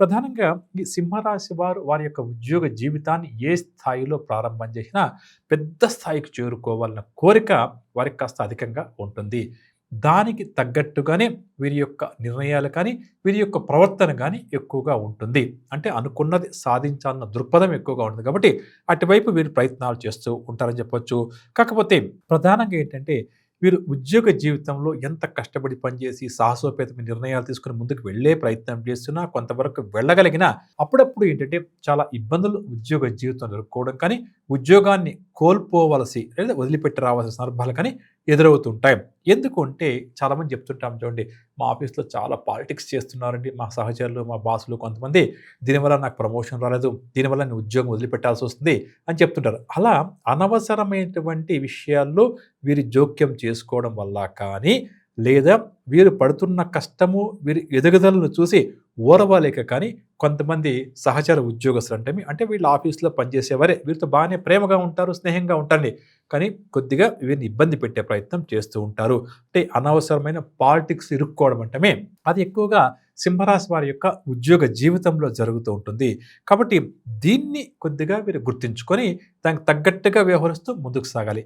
ప్రధానంగా ఈ సింహరాశి వారు వారి యొక్క ఉద్యోగ జీవితాన్ని ఏ స్థాయిలో ప్రారంభం చేసినా పెద్ద స్థాయికి చేరుకోవాలన్న కోరిక వారికి కాస్త అధికంగా ఉంటుంది. దానికి తగ్గట్టుగానే వీరి యొక్క నిర్ణయాలు కానీ వీరి యొక్క ప్రవర్తన కానీ ఎక్కువగా ఉంటుంది. అంటే అనుకున్నది సాధించాలన్న దృక్పథం ఎక్కువగా ఉంటుంది కాబట్టి అటువైపు వీరు ప్రయత్నాలు చేస్తూ ఉంటారని చెప్పొచ్చు. కాకపోతే ప్రధానంగా ఏంటంటే వీరు ఉద్యోగ జీవితంలో ఎంత కష్టపడి పనిచేసి సాహసోపేతమైన నిర్ణయాలు తీసుకుని ముందుకు వెళ్ళే ప్రయత్నం చేస్తున్నా కొంతవరకు వెళ్ళగలిగినా అప్పుడప్పుడు ఏంటంటే చాలా ఇబ్బందులు ఉద్యోగ జీవితం ఎదుర్కోవడం. కానీ ఉద్యోగాన్ని కోల్పోవలసి లేదా వదిలిపెట్టి రావాల్సిన సందర్భాలు కానీ ఎదురవుతుంటాయి. ఎందుకు అంటే చాలామంది చెప్తుంటాం చూడండి మా ఆఫీస్లో చాలా పాలిటిక్స్ చేస్తున్నారండి మా సహచరులు మా బాసులు కొంతమంది. దీనివల్ల నాకు ప్రమోషన్ రాలేదు దీనివల్ల నేను ఉద్యోగం వదిలిపెట్టాల్సి వస్తుంది అని చెప్తుంటారు. అలా అనవసరమైనటువంటి విషయాల్లో వీరి జోక్యం చేసుకోవడం వల్ల కానీ లేదా వీరు పడుతున్న కష్టము వీరి ఎదుగుదలను చూసి ఓరవలేక కానీ కొంతమంది సహచర ఉద్యోగస్తులు అంటే అంటే వీళ్ళ ఆఫీస్లో పనిచేసేవారే. వీరితో బాగానే ప్రేమగా ఉంటారు స్నేహంగా ఉంటారండి కానీ కొద్దిగా వీరిని ఇబ్బంది పెట్టే ప్రయత్నం చేస్తూ ఉంటారు. అంటే అనవసరమైన పాలిటిక్స్ ఇరుక్కోవడం అంటమే అది ఎక్కువగా సింహరాశి వారి యొక్క ఉద్యోగ జీవితంలో జరుగుతూ ఉంటుంది. కాబట్టి దీన్ని కొద్దిగా వీరు గుర్తించుకొని దానికి తగ్గట్టుగా వ్యవహరిస్తూ ముందుకు సాగాలి.